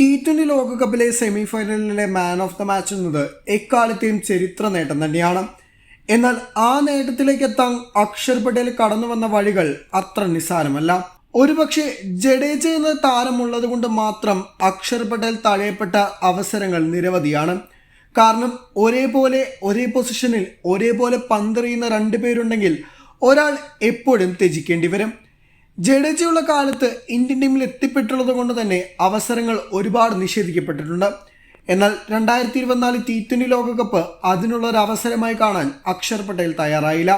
T twenty ലോകകപ്പിലെ semi ഫൈനലിലെ man of the match എന്നത് എക്കാലത്തെയും ചരിത്ര നേട്ടം തന്നെയാണ്. എന്നാൽ ആ നേട്ടത്തിലേക്ക് എത്താൻ അക്ഷർ പട്ടേൽ കടന്നു വന്ന വഴികൾ അത്ര നിസ്സാരമല്ല. ഒരുപക്ഷെ ജഡേജ എന്ന താരമുള്ളത് കൊണ്ട് മാത്രം അക്ഷർ പട്ടേൽ തഴയപ്പെട്ട അവസരങ്ങൾ നിരവധിയാണ്. കാരണം ഒരേപോലെ ഒരേ പൊസിഷനിൽ ഒരേപോലെ പന്തെറിയുന്ന രണ്ട് പേരുണ്ടെങ്കിൽ ഒരാൾ എപ്പോഴും ത്യജിക്കേണ്ടി വരും. ജഡേജയുള്ള കാലത്ത് ഇന്ത്യൻ ടീമിൽ എത്തിപ്പെട്ടുള്ളത് കൊണ്ട് തന്നെ അവസരങ്ങൾ ഒരുപാട് നിഷേധിക്കപ്പെട്ടിട്ടുണ്ട്. എന്നാൽ രണ്ടായിരത്തി ഇരുപത്തിനാല് ടി ട്വന്റി ലോകകപ്പ് അതിനുള്ള ഒരു അവസരമായി കാണാൻ അക്ഷർ പട്ടേൽ തയ്യാറായില്ല.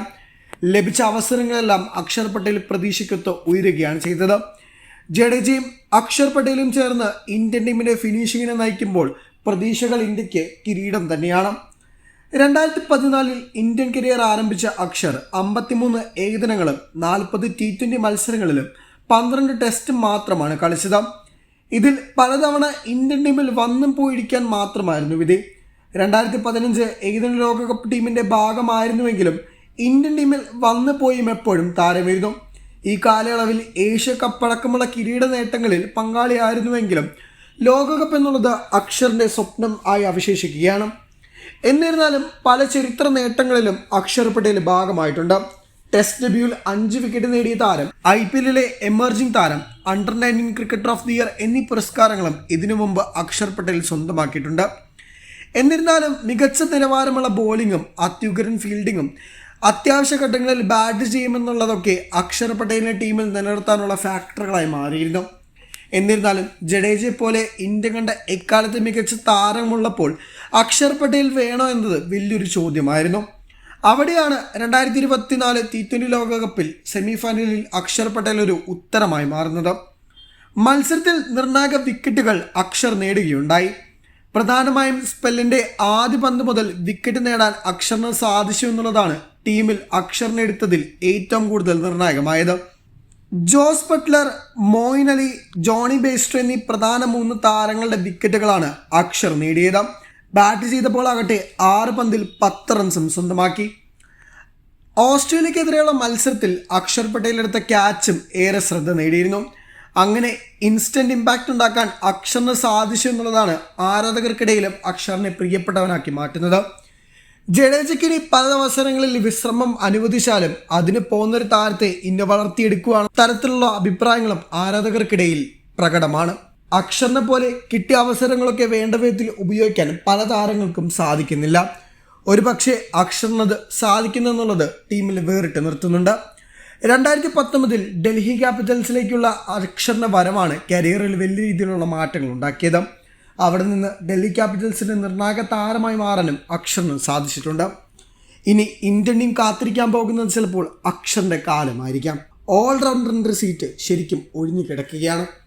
ലഭിച്ച അവസരങ്ങളെല്ലാം അക്ഷർ പട്ടേൽ പ്രതീക്ഷയ്ക്കൊത്ത് ഉയരുകയാണ് ചെയ്തത്. ജഡേജയും അക്ഷർ പട്ടേലും ചേർന്ന് ഇന്ത്യൻ ടീമിന്റെ ഫിനിഷിങ്ങിനെ നയിക്കുമ്പോൾ പ്രതീക്ഷകൾ ഇന്ത്യയ്ക്ക് കിരീടം തന്നെയാണ്. രണ്ടായിരത്തി പതിനാലിൽ ഇന്ത്യൻ കരിയർ ആരംഭിച്ച അക്ഷർ അമ്പത്തിമൂന്ന് ഏകദിനങ്ങളും നാൽപ്പത് ടി ട്വന്റി മത്സരങ്ങളിലും പന്ത്രണ്ട് ടെസ്റ്റ് മാത്രമാണ് കളിച്ചത്. ഇതിൽ പലതവണ ഇന്ത്യൻ ടീമിൽ വന്നും പോയിരിക്കാൻ മാത്രമായിരുന്നു വിധി. രണ്ടായിരത്തി പതിനഞ്ച് ഏകദിന ലോകകപ്പ് ടീമിന്റെ ഭാഗമായിരുന്നുവെങ്കിലും ഇന്ത്യൻ ടീമിൽ വന്നു പോയും എപ്പോഴും താരമായിരുന്നു. ഈ കാലയളവിൽ ഏഷ്യ കപ്പടക്കമുള്ള കിരീട നേട്ടങ്ങളിൽ പങ്കാളിയായിരുന്നുവെങ്കിലും ലോകകപ്പ് എന്നുള്ളത് അക്ഷറിന്റെ സ്വപ്നം ആയി അവശേഷിക്കുകയാണ്. എന്നിരുന്നാലും പല ചരിത്ര നേട്ടങ്ങളിലും അക്ഷർ പട്ടേൽ ഭാഗമായിട്ടുണ്ട്. ടെസ്റ്റ് ഡെബ്യൂവിൽ അഞ്ച് വിക്കറ്റ് നേടിയ താരം ഐ പി എല്ലിലെ എമർജിംഗ് താരം under nineteen cricketer of the year എന്നീ പുരസ്കാരങ്ങളും ഇതിനു മുമ്പ് അക്ഷർ പട്ടേൽ സ്വന്തമാക്കിയിട്ടുണ്ട്. എന്നിരുന്നാലും മികച്ച നിലവാരമുള്ള ബോളിങ്ങും അത്യുഗ്രൻ ഫീൽഡിങ്ങും അത്യാവശ്യ ഘട്ടങ്ങളിൽ ബാറ്റ് ചെയ്യുമെന്നുള്ളതൊക്കെ അക്ഷർ പട്ടേലിനെ ടീമിൽ നിലനിർത്താനുള്ള ഫാക്ടറുകളായി മാറിയിരുന്നു. എന്നിരുന്നാലും ജഡേജയെ പോലെ ഇന്ത്യ കണ്ട എക്കാലത്ത് മികച്ച താരമുള്ളപ്പോൾ അക്ഷർ പട്ടേൽ വേണോ എന്നത് വലിയൊരു ചോദ്യമായിരുന്നു. അവിടെയാണ് രണ്ടായിരത്തി ഇരുപത്തിനാല് ടി ട്വന്റി ലോകകപ്പിൽ സെമിഫൈനലിൽ അക്ഷർ പട്ടേൽ ഒരു ഉത്തരമായി മാറുന്നത്. മത്സരത്തിൽ നിർണായക വിക്കറ്റുകൾ അക്ഷർ നേടുകയുണ്ടായി. പ്രധാനമായും സ്പെല്ലിന്റെ ആദ്യ പന്ത് മുതൽ വിക്കറ്റ് നേടാൻ അക്ഷറിന് സാധിച്ചു എന്നുള്ളതാണ് ടീമിൽ അക്ഷറിനെ എടുത്തതിൽ ഏറ്റവും കൂടുതൽ നിർണായകമായത്. Jos Buttler Moeen Ali Jonny Bairstow എന്നീ പ്രധാന മൂന്ന് താരങ്ങളുടെ വിക്കറ്റുകളാണ് അക്ഷർ നേടിയത്. ബാറ്റ് ചെയ്തപ്പോൾ ആകട്ടെ ആറ് പന്തിൽ പത്ത് റൺസും സ്വന്തമാക്കി. ഓസ്ട്രേലിയക്കെതിരെയുള്ള മത്സരത്തിൽ അക്ഷർ പട്ടേലെടുത്ത ക്യാച്ചും ഏറെ ശ്രദ്ധ നേടിയിരുന്നു. അങ്ങനെ ഇൻസ്റ്റന്റ് ഇമ്പാക്റ്റ് ഉണ്ടാക്കാൻ അക്ഷറിന് സാധിച്ചു എന്നുള്ളതാണ് ആരാധകർക്കിടയിലും അക്ഷറിനെ പ്രിയപ്പെട്ടവനാക്കി മാറ്റുന്നത്. ജഡേജയ്ക്ക് ഇനി പല അവസരങ്ങളിൽ വിശ്രമം അനുവദിച്ചാലും അതിന് പോകുന്നൊരു താരത്തെ ഇന്ന് വളർത്തിയെടുക്കുവാണ് തരത്തിലുള്ള അഭിപ്രായങ്ങളും ആരാധകർക്കിടയിൽ പ്രകടമാണ്. അക്ഷറിനെ പോലെ കിട്ടിയ അവസരങ്ങളൊക്കെ വേണ്ട വിധത്തിൽ ഉപയോഗിക്കാൻ പല താരങ്ങൾക്കും സാധിക്കുന്നില്ല. ഒരു പക്ഷേ അക്ഷറിനത് സാധിക്കുന്നെന്നുള്ളത് ടീമിൽ വേറിട്ട് നിർത്തുന്നുണ്ട്. രണ്ടായിരത്തി പത്തൊമ്പതിൽ ഡൽഹി ക്യാപിറ്റൽസിലേക്കുള്ള അക്ഷറിന്റെ വരവാണ് കരിയറിൽ വലിയ രീതിയിലുള്ള മാറ്റങ്ങൾ ഉണ്ടാക്കിയത്. അവിടെ നിന്ന് ഡൽഹി ക്യാപിറ്റൽസിന്റെ നിർണായക താരമായി മാറാനും അക്ഷറിന് സാധിച്ചിട്ടുണ്ട്. ഇനി ഇന്ത്യൻ ടീം കാത്തിരിക്കാൻ പോകുന്നത് ചിലപ്പോൾ അക്ഷറിന്റെ കാലമായിരിക്കാം. ഓൾറൗണ്ടറിന്റെ സീറ്റ് ശരിക്കും ഒഴിഞ്ഞു കിടക്കുകയാണ്.